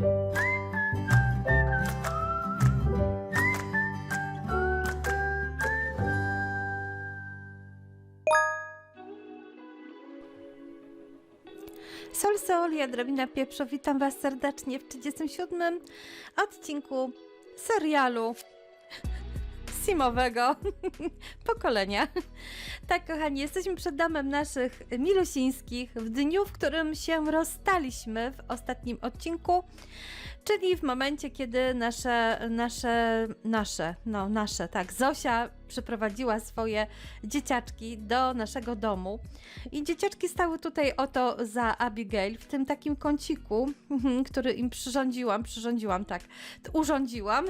Sol, sol, ja drobina pieprzu. Witam Was serdecznie w 37 odcinku serialu simowego pokolenia. Tak, kochani, jesteśmy przed domem naszych milusińskich w dniu, w którym się rozstaliśmy w ostatnim odcinku, czyli w momencie, kiedy nasze, nasze, nasze, no nasze, tak, Zosia przyprowadziła swoje dzieciaczki do naszego domu. I dzieciaczki stały tutaj oto za Abigail, w tym takim kąciku, który im przyrządziłam, przyrządziłam, tak, urządziłam.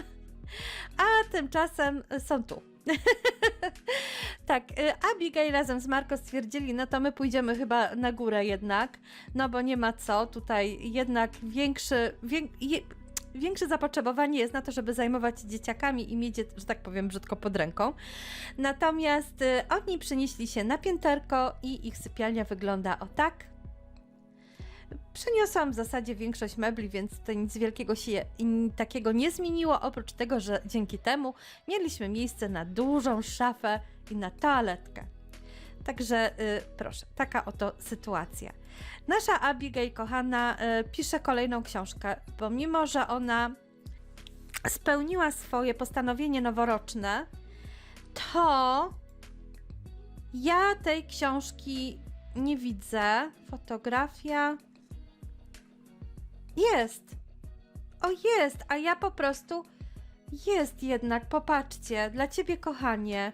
A tymczasem są tu. tak, y, Abigail razem z Marko stwierdzili, no to my pójdziemy chyba na górę jednak, no bo nie ma co, tutaj jednak większy, wię, je, większe zapotrzebowanie jest na to, żeby zajmować się dzieciakami i mieć, je, że tak powiem, brzydko pod ręką. Natomiast y, oni przenieśli się na pięterko i ich sypialnia wygląda o tak. Przeniosłam w zasadzie większość mebli, więc to nic wielkiego się takiego nie zmieniło, oprócz tego, że dzięki temu mieliśmy miejsce na dużą szafę i na toaletkę. Także y, proszę, taka oto sytuacja. Nasza Abigail, kochana, y, pisze kolejną książkę, bo mimo, że ona spełniła swoje postanowienie noworoczne, to ja tej książki nie widzę. Fotografia. Jest. O, jest, a ja po prostu. Jest jednak, popatrzcie, dla ciebie, kochanie.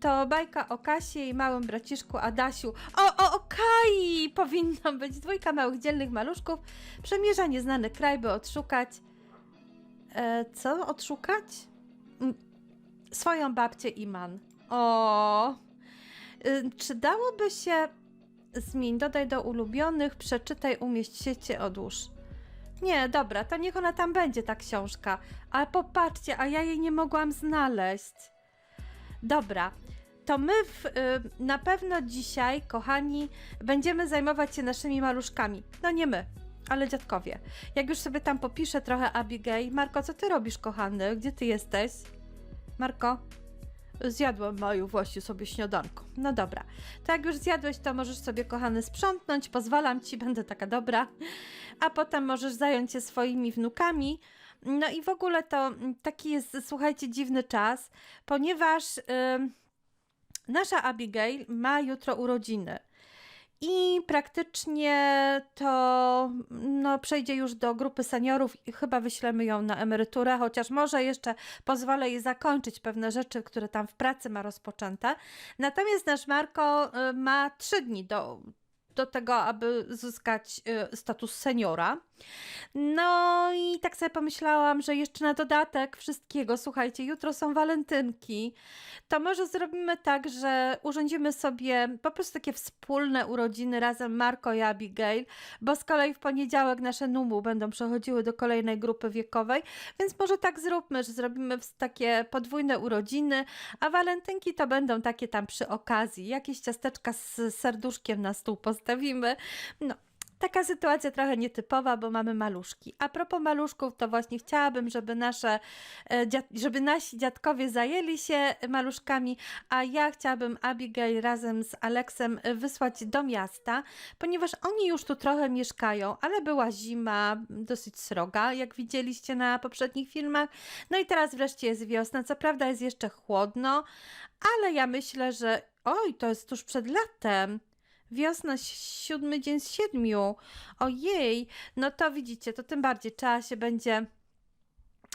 To bajka o Kasie i małym braciszku Adasiu. O, o, o Kai! Powinno być dwójka małych dzielnych maluszków. Przemierza nieznany kraj, by odszukać. E, co odszukać? Mm, Swoją babcię Iman. O! Y, Czy dałoby się. Zmień, dodaj do ulubionych, przeczytaj, umieść siecie, odłóż. Nie, dobra, to niech ona tam będzie, ta książka. Ale popatrzcie, a ja jej nie mogłam znaleźć. Dobra, to my w, y, na pewno dzisiaj, kochani, będziemy zajmować się naszymi maluszkami. No nie my, ale dziadkowie. Jak już sobie tam popiszę trochę Abigail. Marko, co ty robisz, kochany? Gdzie ty jesteś? Marko? Zjadłem Maju właśnie sobie śniadanko. No dobra. To jak już zjadłeś, to możesz sobie, kochany, sprzątnąć. Pozwalam ci, będę taka dobra. A potem możesz zająć się swoimi wnukami. No i w ogóle to mm, taki jest, słuchajcie, dziwny czas, ponieważ ym, nasza Abigail ma jutro urodziny. I praktycznie to no, przejdzie już do grupy seniorów i chyba wyślemy ją na emeryturę, chociaż może jeszcze pozwolę jej zakończyć pewne rzeczy, które tam w pracy ma rozpoczęte. Natomiast nasz Marko y, ma trzy dni do, do tego, aby zyskać y, status seniora. No i tak sobie pomyślałam, że jeszcze na dodatek wszystkiego, słuchajcie, jutro są walentynki, to może zrobimy tak, że urządzimy sobie po prostu takie wspólne urodziny razem Marko i Abigail, bo z kolei w poniedziałek nasze numu będą przechodziły do kolejnej grupy wiekowej, więc może tak zróbmy, że zrobimy takie podwójne urodziny, a walentynki to będą takie tam przy okazji, jakieś ciasteczka z serduszkiem na stół postawimy, no. Taka sytuacja trochę nietypowa, bo mamy maluszki. A propos maluszków, to właśnie chciałabym, żeby nasze, e, żeby nasi dziadkowie zajęli się maluszkami, a ja chciałabym Abigail razem z Aleksem wysłać do miasta, ponieważ oni już tu trochę mieszkają, ale była zima, dosyć sroga, jak widzieliście na poprzednich filmach. No i teraz wreszcie jest wiosna. Co prawda jest jeszcze chłodno, ale ja myślę, że oj, to jest tuż przed latem. Wiosna, siódmy dzień z siedmiu. Ojej, no to widzicie, to tym bardziej trzeba się będzie.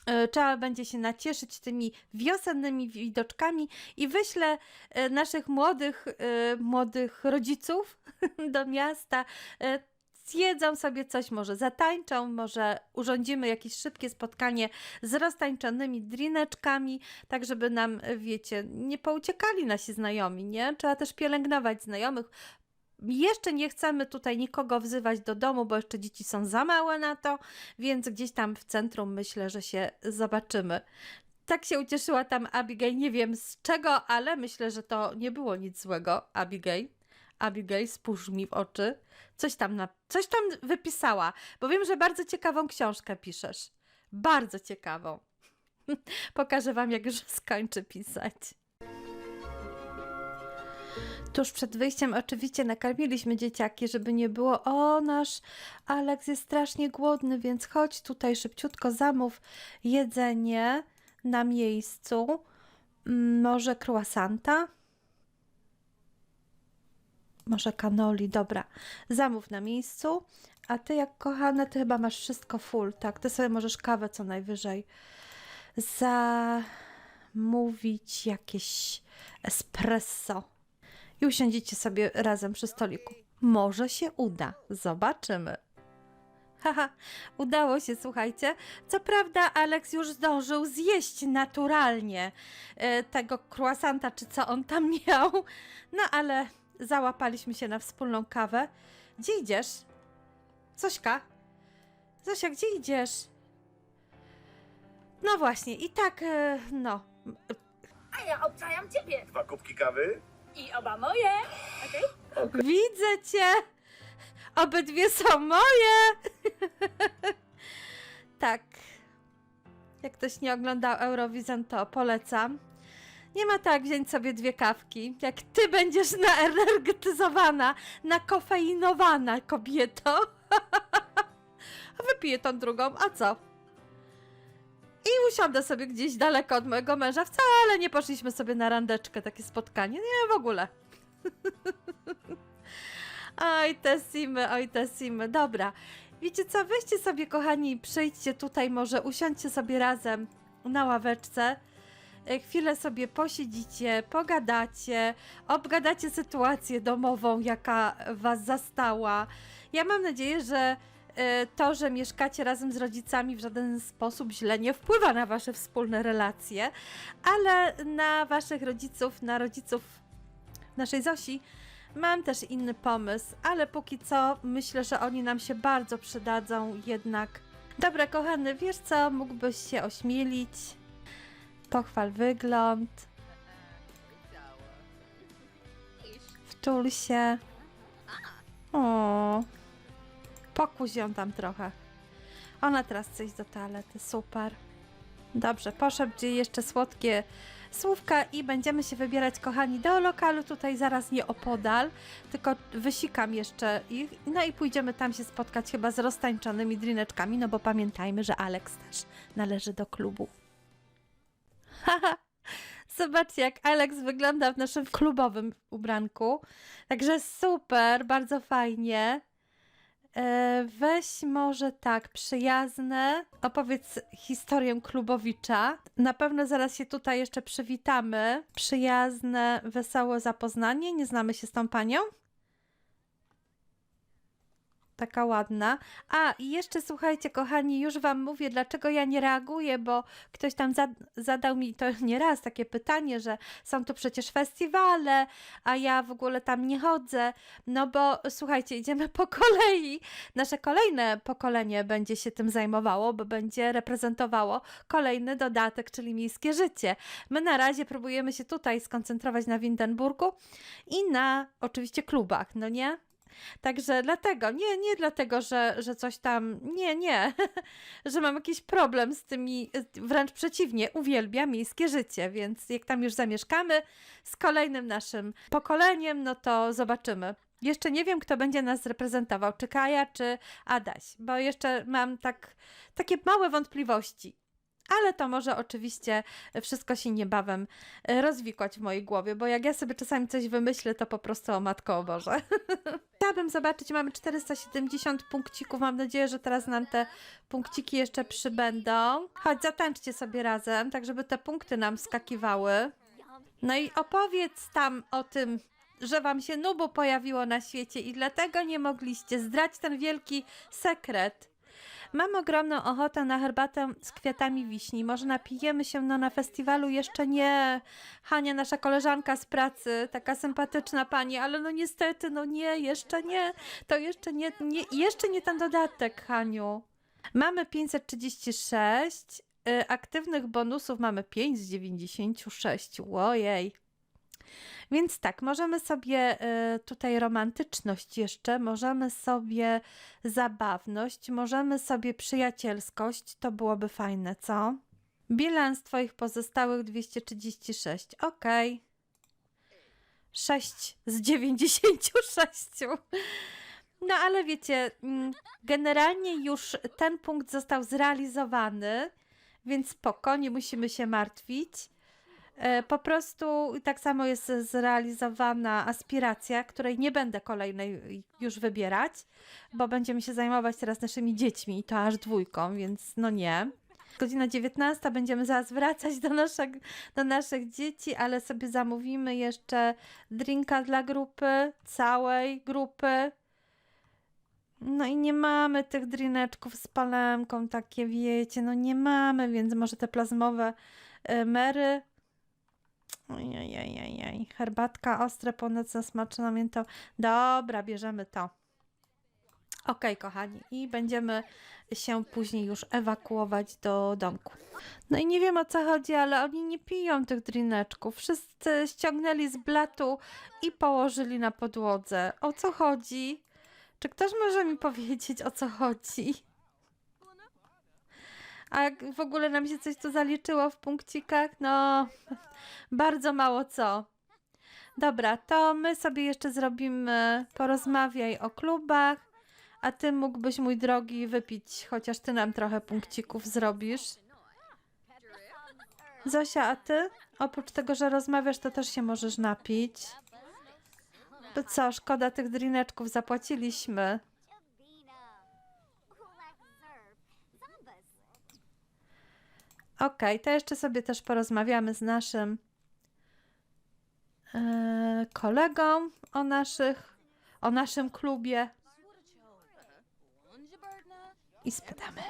e, Trzeba będzie się nacieszyć tymi wiosennymi widoczkami i wyślę e, naszych młodych, e, młodych rodziców do miasta. Zjedzą sobie coś, może zatańczą, może urządzimy jakieś szybkie spotkanie z roztańczonymi drineczkami, tak żeby nam, wiecie, nie pouciekali nasi znajomi, nie? Trzeba też pielęgnować znajomych, jeszcze nie chcemy tutaj nikogo wzywać do domu, bo jeszcze dzieci są za małe na to, więc gdzieś tam w centrum myślę, że się zobaczymy. Tak się ucieszyła tam Abigail, nie wiem z czego, ale myślę, że to nie było nic złego, Abigail. Abigail, spójrz mi w oczy. Coś tam, na, coś tam wypisała, bo wiem, że bardzo ciekawą książkę piszesz. Bardzo ciekawą. Pokażę wam, jak już skończę pisać. Tuż przed wyjściem oczywiście nakarmiliśmy dzieciaki, żeby nie było, o nasz Aleks jest strasznie głodny, więc chodź tutaj szybciutko zamów jedzenie na miejscu. Może croissanta? Może kanoli, dobra. Zamów na miejscu. A ty jak kochana, ty chyba masz wszystko full, tak? Ty sobie możesz kawę co najwyżej zamówić jakieś espresso i usiądziecie sobie razem przy stoliku. Może się uda, zobaczymy. Haha, udało się, słuchajcie. Co prawda, Alex już zdążył zjeść naturalnie e, tego croissanta, czy co on tam miał. No ale załapaliśmy się na wspólną kawę. Gdzie idziesz? Zośka? Zosia, gdzie idziesz? No właśnie, i tak, e, no. A ja obczajam ciebie. Dwa kubki kawy? I oba moje. Widzę cię! Obydwie są moje! tak. Jak ktoś nie oglądał Eurovision, to polecam. Nie ma tak wziąć sobie dwie kawki. Jak ty będziesz naenergetyzowana, nakofeinowana kobieto. A wypiję tą drugą, a co? I usiądę sobie gdzieś daleko od mojego męża. Wcale nie poszliśmy sobie na randeczkę, takie spotkanie. Nie, w ogóle. Oj, te simy, oj, te simy. Dobra. Wiecie co, weźcie sobie, kochani, przyjdźcie tutaj, może usiądźcie sobie razem na ławeczce. E, Chwilę sobie posiedzicie, pogadacie, obgadacie sytuację domową, jaka was zastała. Ja mam nadzieję, że to, że mieszkacie razem z rodzicami w żaden sposób źle nie wpływa na wasze wspólne relacje, ale na waszych rodziców, na rodziców naszej Zosi, Mam też inny pomysł, ale póki co myślę, że oni nam się bardzo przydadzą jednak. Dobra, kochany, wiesz co? Mógłbyś się ośmielić. Pochwal wygląd. Wczul się. O. Pokuś ją tam trochę. Ona teraz iść do toalety, super. Dobrze, poszedł jeszcze słodkie słówka i będziemy się wybierać, kochani, do lokalu tutaj zaraz nie opodal, tylko wysikam jeszcze ich, no i pójdziemy tam się spotkać chyba z roztańczonymi drineczkami, no bo pamiętajmy, że Alex też należy do klubu. Haha, zobaczcie jak Alex wygląda w naszym klubowym ubranku, także super, bardzo fajnie. E, Weź może tak, przyjazne. Opowiedz historię klubowicza. Na pewno zaraz się tutaj jeszcze przywitamy. Przyjazne, wesołe zapoznanie. Nie znamy się z tą panią? Taka ładna. A, i jeszcze słuchajcie, kochani, już Wam mówię, dlaczego ja nie reaguję, bo ktoś tam zad- zadał mi to nieraz takie pytanie, że są tu przecież festiwale, a ja w ogóle tam nie chodzę. No bo słuchajcie, idziemy po kolei. Nasze kolejne pokolenie będzie się tym zajmowało, bo będzie reprezentowało kolejny dodatek, czyli miejskie życie. My na razie próbujemy się tutaj skoncentrować na Windenburgu i na oczywiście klubach, no nie? Także dlatego, nie, nie dlatego, że, że coś tam, nie, nie, że mam jakiś problem z tymi, wręcz przeciwnie, uwielbiam miejskie życie, więc jak tam już zamieszkamy z kolejnym naszym pokoleniem, no to zobaczymy. Jeszcze nie wiem, kto będzie nas reprezentował, czy Kaja, czy Adaś, bo jeszcze mam tak, takie małe wątpliwości. Ale to może oczywiście wszystko się niebawem e, rozwikłać w mojej głowie, bo jak ja sobie czasami coś wymyślę, to po prostu o matko o Boże. Chciałabym zobaczyć, mamy 470 punkcików. Mam nadzieję, że teraz nam te punkciki jeszcze przybędą. Chodź, zatańczcie sobie razem, tak żeby te punkty nam skakiwały. No i opowiedz tam o tym, że wam się nubu pojawiło na świecie i dlatego nie mogliście zdrać ten wielki sekret. Mam ogromną ochotę na herbatę z kwiatami wiśni. Może napijemy się, no na festiwalu jeszcze nie. Hania, nasza koleżanka z pracy, taka sympatyczna pani, ale no niestety, no nie, jeszcze nie. To jeszcze nie, nie jeszcze nie ten dodatek, Haniu. Mamy 536, y, aktywnych bonusów mamy 5 z 96. Ojej. Więc tak, możemy sobie y, tutaj romantyczność jeszcze, możemy sobie zabawność, możemy sobie przyjacielskość, to byłoby fajne, co? Bilans twoich pozostałych 236, ok. 6 z 96. No ale wiecie, mm, generalnie już ten punkt został zrealizowany, więc spoko, nie musimy się martwić. E, Po prostu tak samo jest zrealizowana aspiracja, której nie będę kolejnej już wybierać, bo będziemy się zajmować teraz naszymi dziećmi i to aż dwójką, więc no nie. Godzina 19 będziemy zaraz wracać do, naszych do naszych dzieci, ale sobie zamówimy jeszcze drinka dla grupy, całej grupy. No i nie mamy tych drineczków z palemką, takie wiecie, no nie mamy, więc może te plazmowe y, mery. Ojej, herbatka ostre, północna smaczna mięto. Dobra, bierzemy to. Okej, kochani, i będziemy się później już ewakuować do domku. No i nie wiem o co chodzi, ale oni nie piją tych drineczków. Wszyscy ściągnęli z blatu i położyli na podłodze. O co chodzi? Czy ktoś może mi powiedzieć o co chodzi? A w ogóle nam się coś tu zaliczyło w punkcikach? No, bardzo mało co. Dobra, to my sobie jeszcze zrobimy porozmawiaj o klubach, a ty mógłbyś, mój drogi, wypić, chociaż ty nam trochę punkcików zrobisz. Zosia, a ty? Oprócz tego, że rozmawiasz, to też się możesz napić. To co, szkoda tych drineczków, zapłaciliśmy. Okej, to jeszcze sobie też porozmawiamy z naszym e, kolegą o naszych, o naszym klubie i spytamy.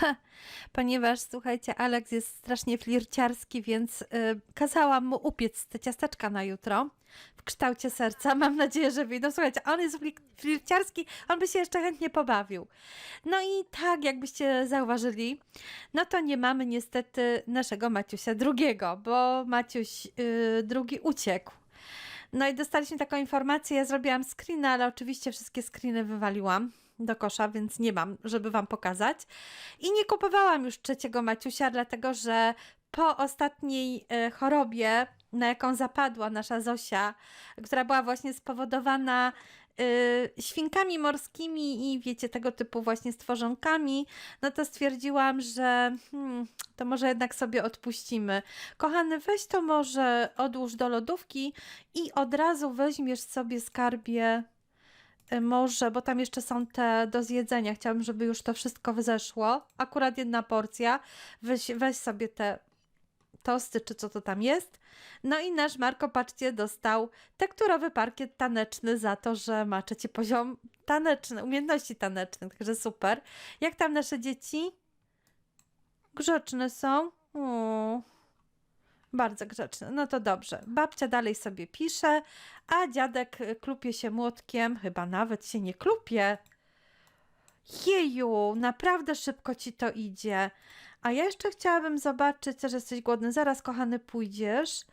Ponieważ, słuchajcie, Alex jest strasznie flirciarski, więc y, kazałam mu upiec te ciasteczka na jutro w kształcie serca. Mam nadzieję, że wyjdą. Słuchajcie, on jest fli- flirciarski, on by się jeszcze chętnie pobawił. No i tak, jakbyście zauważyli, no to nie mamy niestety naszego Maciusia drugiego, bo Maciuś y, drugi uciekł. No i dostaliśmy taką informację, ja zrobiłam screena, ale oczywiście wszystkie screeny wywaliłam do kosza, więc nie mam, żeby wam pokazać. I nie kupowałam już trzeciego Maciusia, dlatego że po ostatniej e, chorobie, na jaką zapadła nasza Zosia, która była właśnie spowodowana e, świnkami morskimi i wiecie, tego typu właśnie stworzonkami, no to stwierdziłam, że hmm, to może jednak sobie odpuścimy. Kochany, weź to może odłóż do lodówki i od razu weźmiesz sobie skarbie może, bo tam jeszcze są te do zjedzenia. Chciałabym, żeby już to wszystko wyzeszło. Akurat jedna porcja. Weź, weź sobie te tosty, czy co to tam jest. No i nasz Marko, patrzcie, dostał tekturowy parkiet taneczny za to, że ma trzeci poziom taneczny, umiejętności tanecznych, także super. Jak tam nasze dzieci? Grzeczne są? O, bardzo grzeczne. No to dobrze. Babcia dalej sobie pisze, a dziadek y, klupie się młotkiem. Chyba nawet się nie klupie. Jeju, naprawdę szybko ci to idzie. A ja jeszcze chciałabym zobaczyć, że jesteś głodny. Zaraz, kochany, pójdziesz.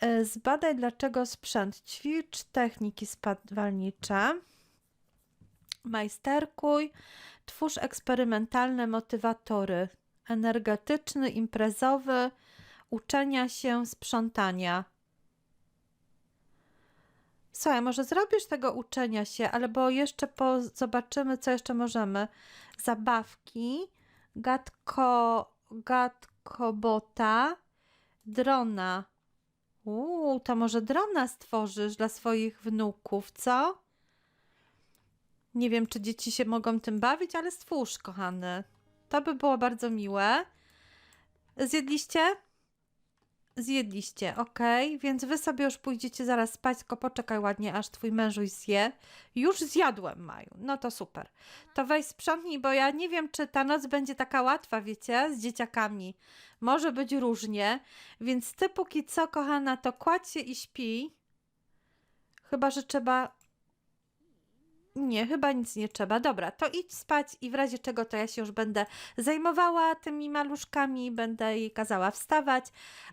E, Zbadaj, dlaczego sprzęt. Ćwicz techniki spadwalnicze. Majsterkuj. Twórz eksperymentalne motywatory. Energetyczny, imprezowy, uczenia się, sprzątania. Słuchaj, może zrobisz tego uczenia się, albo jeszcze po, zobaczymy, co jeszcze możemy. Zabawki, gadko, gadkobota, drona. Uuu, to może drona stworzysz dla swoich wnuków, co? Nie wiem, czy dzieci się mogą tym bawić, ale stwórz, kochany. To by było bardzo miłe. Zjedliście? Zjedliście, ok, więc wy sobie już pójdziecie zaraz spać, tylko poczekaj ładnie, aż twój mężuś zje. Już zjadłem, Maju, no to super. To weź sprzątnij, bo ja nie wiem, czy ta noc będzie taka łatwa, wiecie, z dzieciakami. Może być różnie, więc ty póki co, kochana, to kładź się i śpi. Chyba, że trzeba... Nie, chyba nic nie trzeba. Dobra, to idź spać i w razie czego to ja się już będę zajmowała tymi maluszkami, będę jej kazała wstawać,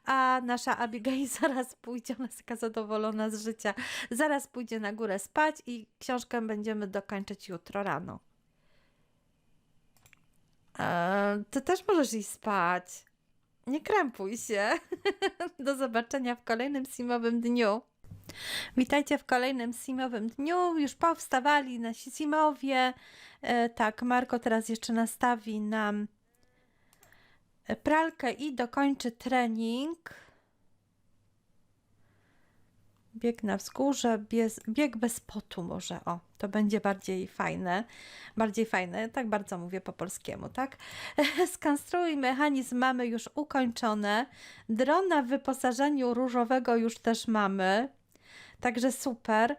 a nasza Abigail zaraz pójdzie, ona jest taka zadowolona z życia, zaraz pójdzie na górę spać i książkę będziemy dokończyć jutro rano. Eee, ty też możesz iść spać. Nie krępuj się. Do zobaczenia w kolejnym simowym dniu. Witajcie w kolejnym simowym dniu. Już powstawali nasi simowie. E, tak, Marko teraz jeszcze nastawi nam pralkę i dokończy trening. Bieg na wzgórze, bieg, bieg bez potu może. O, to będzie bardziej fajne. Bardziej fajne, tak bardzo mówię po polskiemu, tak? Skonstruuj mechanizm mamy już ukończone. Drona w wyposażeniu różowego już też mamy. Także super.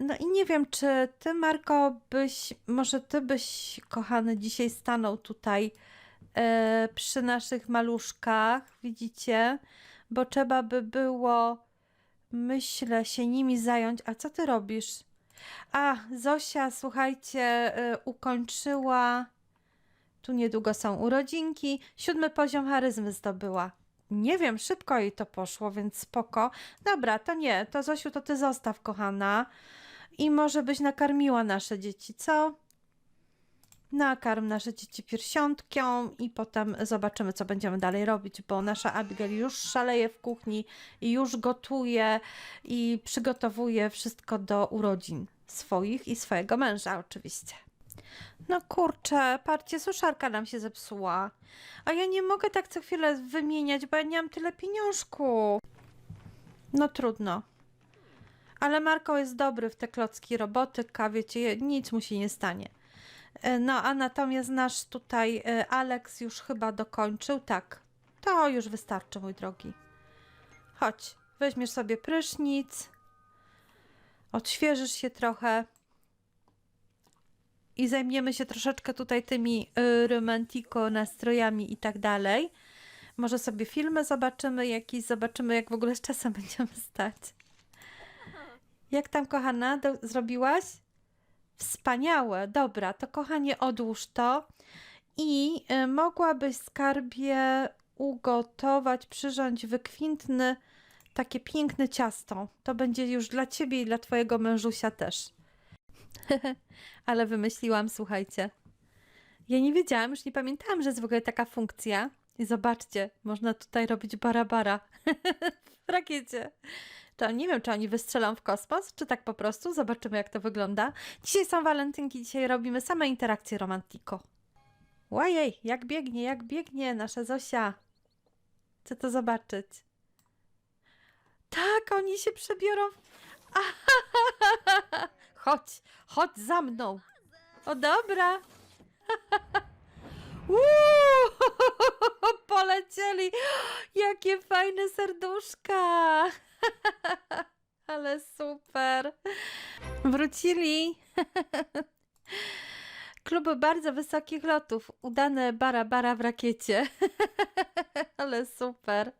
No i nie wiem, czy ty, Marko, byś, może ty byś, kochany, dzisiaj stanął tutaj e, przy naszych maluszkach, widzicie? Bo trzeba by było, myślę, się nimi zająć. A co ty robisz? A, Zosia, słuchajcie, e, ukończyła. Tu niedługo są urodzinki. Siódmy poziom charyzmy zdobyła. Nie wiem, szybko jej to poszło, więc spoko. Dobra, to nie, to Zosiu, to ty zostaw, kochana. I może byś nakarmiła nasze dzieci, co? Nakarm nasze dzieci piersiątką i potem zobaczymy, co będziemy dalej robić, bo nasza Abigail już szaleje w kuchni i już gotuje i przygotowuje wszystko do urodzin swoich i swojego męża oczywiście. No kurczę, parcie, suszarka nam się zepsuła. A ja nie mogę tak co chwilę wymieniać, bo ja nie mam tyle pieniążku. No trudno. Ale Marko jest dobry w te klocki robotyka, wiecie, nic mu się nie stanie. E, No, a natomiast nasz tutaj e, Alex już chyba dokończył. Tak, to już wystarczy, mój drogi. Chodź, weźmiesz sobie prysznic, odświeżysz się trochę i zajmiemy się troszeczkę tutaj tymi y, romantiko nastrojami i tak dalej. Może sobie filmy zobaczymy jakieś, zobaczymy jak w ogóle z czasem będziemy stać. Jak tam, kochana, do, zrobiłaś? Wspaniałe, dobra, to kochanie odłóż to i y, mogłabyś skarbie ugotować, przyrządź wykwintny, takie piękne ciasto. To będzie już dla ciebie i dla twojego mężusia też. Ale wymyśliłam, słuchajcie. Ja nie wiedziałam, już nie pamiętałam, że jest w ogóle taka funkcja. I zobaczcie, można tutaj robić barabara w rakiecie. To nie wiem, czy oni wystrzelą w kosmos, czy tak po prostu. Zobaczymy, jak to wygląda. Dzisiaj są walentynki, dzisiaj robimy same interakcje romantiko. Łajej, jak biegnie, jak biegnie nasza Zosia. Chcę to zobaczyć. Tak, oni się przebiorą. Chodź, chodź za mną. O dobra. Uuu, polecieli. Jakie fajne serduszka. Ale super. Wrócili. Kluby bardzo wysokich lotów. Udane bara bara w rakiecie. Ale super.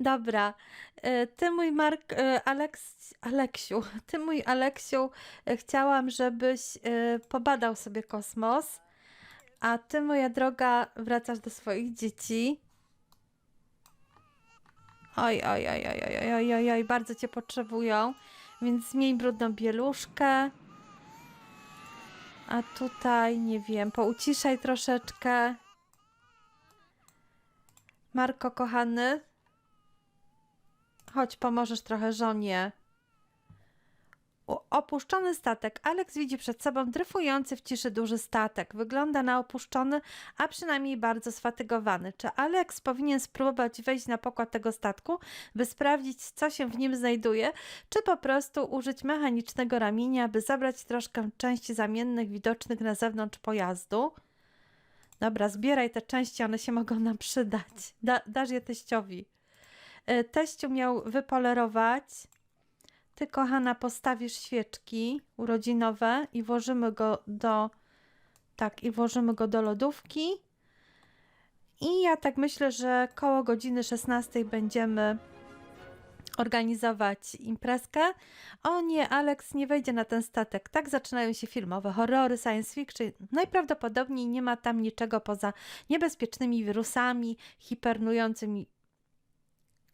Dobra. E, ty mój Mark, e, Aleks, Aleksiu, ty mój Aleksiu, e, chciałam, żebyś pobadał sobie kosmos, a ty moja droga wracasz do swoich dzieci. Oj, oj, oj, oj, oj, oj, oj, oj, bardzo cię potrzebują, więc zmień brudną bieluszkę. A tutaj, nie wiem, pouciszaj troszeczkę. Marko, kochany, Chodź, pomożesz trochę żonie. Opuszczony statek. Alex widzi przed sobą dryfujący w ciszy duży statek. Wygląda na opuszczony, a przynajmniej bardzo sfatygowany. Czy Alex powinien spróbować wejść na pokład tego statku, by sprawdzić, co się w nim znajduje, czy po prostu użyć mechanicznego ramienia, by zabrać troszkę części zamiennych widocznych na zewnątrz pojazdu? Dobra, zbieraj te części, one się mogą nam przydać. Da, dasz je teściowi. E, Teściu miał wypolerować. Ty, kochana, postawisz świeczki urodzinowe i włożymy go do. Tak, i włożymy go do lodówki. I ja tak myślę, że koło godziny 16 będziemy organizować imprezkę. O nie, Alex nie wejdzie na ten statek. Tak zaczynają się filmowe horrory, science fiction. Najprawdopodobniej nie ma tam niczego poza niebezpiecznymi wirusami, hipernującymi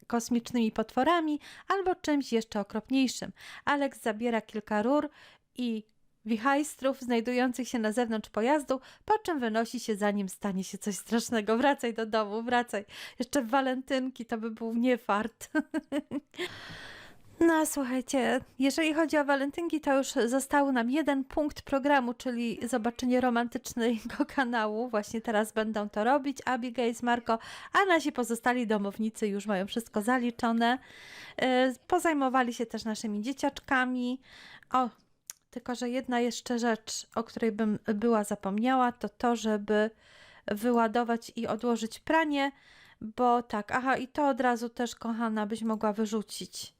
kosmicznymi potworami albo czymś jeszcze okropniejszym. Alex zabiera kilka rur i wichajstrów znajdujących się na zewnątrz pojazdu, po czym wynosi się zanim stanie się coś strasznego. Wracaj do domu, wracaj. Jeszcze w walentynki to by był niefart. No, słuchajcie, jeżeli chodzi o walentynki, to już został nam jeden punkt programu, czyli zobaczenie romantycznego kanału. Właśnie teraz będą to robić Abigail z Marco, a nasi pozostali domownicy już mają wszystko zaliczone. Yy, Pozajmowali się też naszymi dzieciaczkami. O, tylko że jedna jeszcze rzecz, o której bym była zapomniała, to to, żeby wyładować i odłożyć pranie, bo tak, aha, i to od razu też, kochana, byś mogła wyrzucić.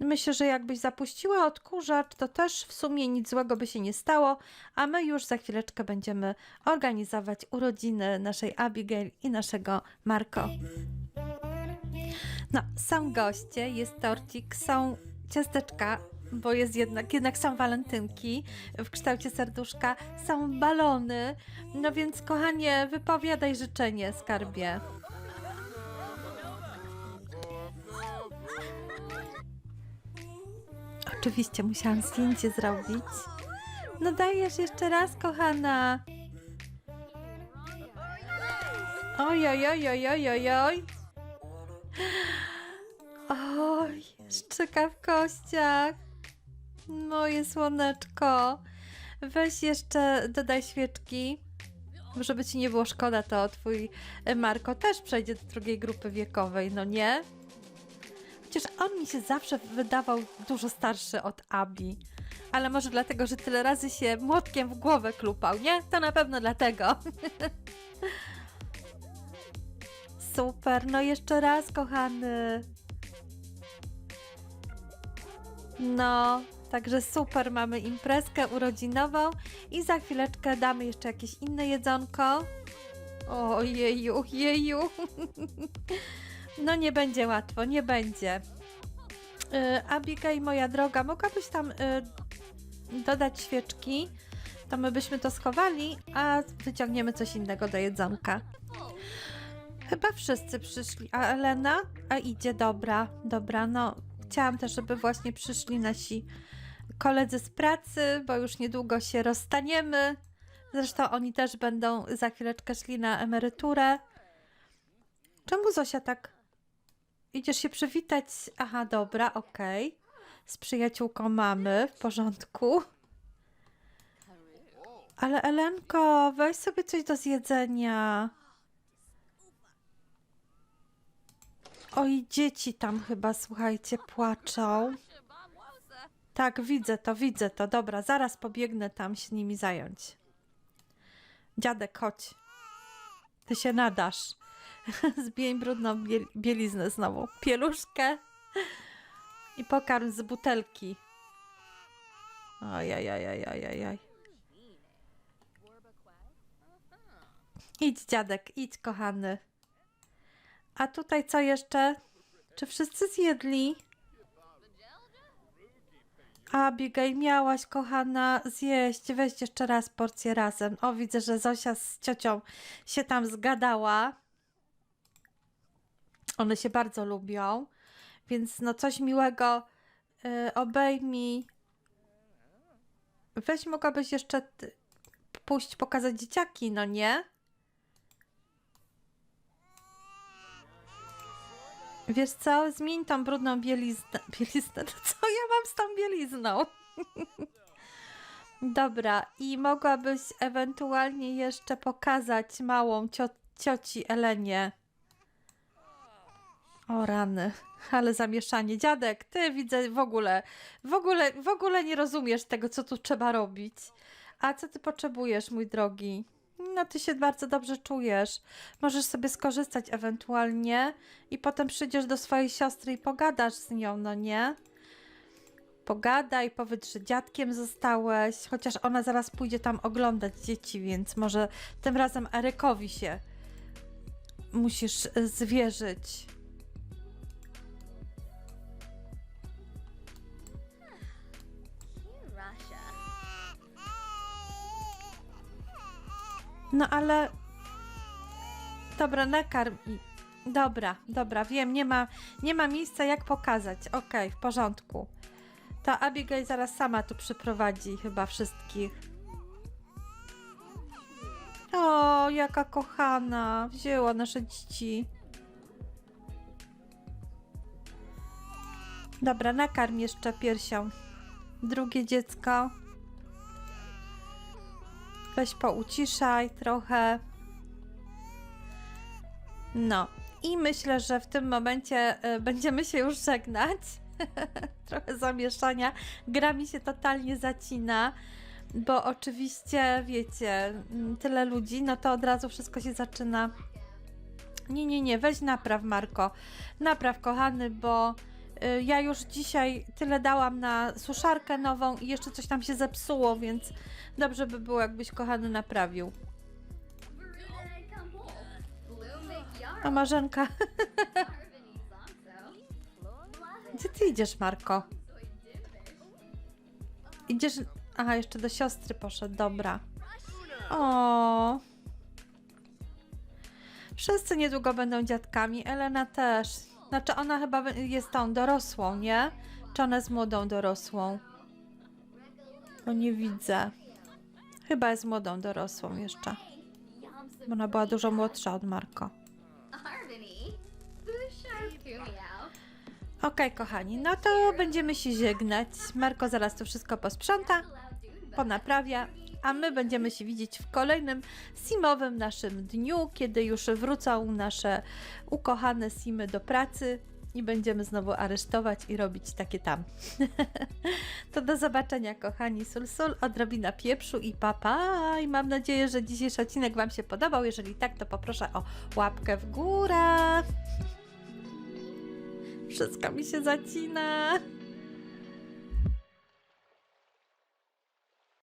Myślę, że jakbyś zapuściła odkurzacz, to też w sumie nic złego by się nie stało, a my już za chwileczkę będziemy organizować urodziny naszej Abigail i naszego Marko. No, są goście, jest torcik, są ciasteczka, bo jest jednak, jednak są walentynki w kształcie serduszka, są balony, no więc kochanie, wypowiadaj życzenie, skarbie. Oczywiście musiałam zdjęcie zrobić. No dajesz jeszcze raz, kochana. Oj, oj, oj, oj, oj, oj, oj. Oj, w kościach. Moje słoneczko. Weź jeszcze, dodaj świeczki. Żeby ci nie było szkoda, to twój e, Marko też przejdzie do drugiej grupy wiekowej, no nie? Chociaż on mi się zawsze wydawał dużo starszy od Abi. Ale może dlatego, że tyle razy się młotkiem w głowę klupał, nie? To na pewno dlatego. Super, no jeszcze raz, kochany. No, także super, mamy imprezkę urodzinową i za chwileczkę damy jeszcze jakieś inne jedzonko. Ojeju, jeju. No nie będzie łatwo, nie będzie. Yy, Abigail, moja droga, mogłabyś tam y, dodać świeczki? To my byśmy to schowali, a wyciągniemy coś innego do jedzonka. Chyba wszyscy przyszli. A Elena? A idzie, dobra, dobra, no. Chciałam też, żeby właśnie przyszli nasi koledzy z pracy, bo już niedługo się rozstaniemy. Zresztą oni też będą za chwileczkę szli na emeryturę. Czemu Zosia tak Idziesz się przywitać. Aha, dobra, okej. Z przyjaciółką mamy, w porządku. Ale Elenko, weź sobie coś do zjedzenia. Oj, dzieci tam chyba, słuchajcie, płaczą. Tak, widzę to, widzę to. Dobra, zaraz pobiegnę tam się nimi zająć. Dziadek, chodź. Ty się nadasz. Zbijaj brudną biel- bieliznę znowu. Pieluszkę i pokarm z butelki. Ojajajajajajaj. Idź dziadek, idź kochany. A tutaj co jeszcze? Czy wszyscy zjedli? Abigail, miałaś kochana zjeść. Weź jeszcze raz porcję razem. O, widzę, że Zosia z ciocią się tam zgadała. One się bardzo lubią, więc no coś miłego y, obejmij. Weź mogłabyś jeszcze pójść pokazać dzieciaki, no nie? Wiesz co, zmień tą brudną bieliznę. Bieliznę, no co ja mam z tą bielizną? Dobra, i mogłabyś ewentualnie jeszcze pokazać małą cio cioci Elenie. O rany, ale zamieszanie. Dziadek, ty widzę w ogóle, w ogóle, w ogóle nie rozumiesz tego, co tu trzeba robić. A co ty potrzebujesz, mój drogi? No, ty się bardzo dobrze czujesz. Możesz sobie skorzystać ewentualnie i potem przyjdziesz do swojej siostry i pogadasz z nią, no nie? Pogadaj, powiedz, że dziadkiem zostałeś, chociaż ona zaraz pójdzie tam oglądać dzieci, więc może tym razem Erykowi się musisz y, zwierzyć. No ale... Dobra, nakarm. Dobra, dobra, wiem, nie ma, nie ma miejsca jak pokazać. Okej, w porządku. To Abigail zaraz sama tu przyprowadzi chyba wszystkich. O, jaka kochana. Wzięła nasze dzieci. Dobra, nakarm jeszcze piersią. Drugie dziecko. Weź pouciszaj trochę. No. I myślę, że w tym momencie y, będziemy się już żegnać. Trochę zamieszania. Gra mi się totalnie zacina, bo oczywiście, wiecie, mm, tyle ludzi, no to od razu wszystko się zaczyna. Nie, nie, nie, weź napraw, Marko. Napraw, kochany, bo ja już dzisiaj tyle dałam na suszarkę nową i jeszcze coś tam się zepsuło, więc dobrze by było, jakbyś kochany naprawił. A Marzenka, gdzie ty idziesz, Marko? Idziesz. Aha, jeszcze do siostry poszedł, dobra. O. Wszyscy niedługo będą dziadkami. Elena też. Znaczy, ona chyba jest tą dorosłą, nie? Czy ona jest młodą dorosłą? Bo nie widzę. Chyba jest młodą dorosłą jeszcze. Bo ona była dużo młodsza od Marko. Okej, kochani, no to będziemy się żegnać. Marko zaraz to wszystko posprząta, ponaprawia, a my będziemy się widzieć w kolejnym simowym naszym dniu, kiedy już wrócą nasze ukochane simy do pracy i będziemy znowu aresztować i robić takie tam. to do zobaczenia, kochani. Sul, sul, odrobina pieprzu i papa. I mam nadzieję, że dzisiejszy odcinek Wam się podobał. Jeżeli tak, to poproszę o łapkę w górę. Wszystko mi się zacina.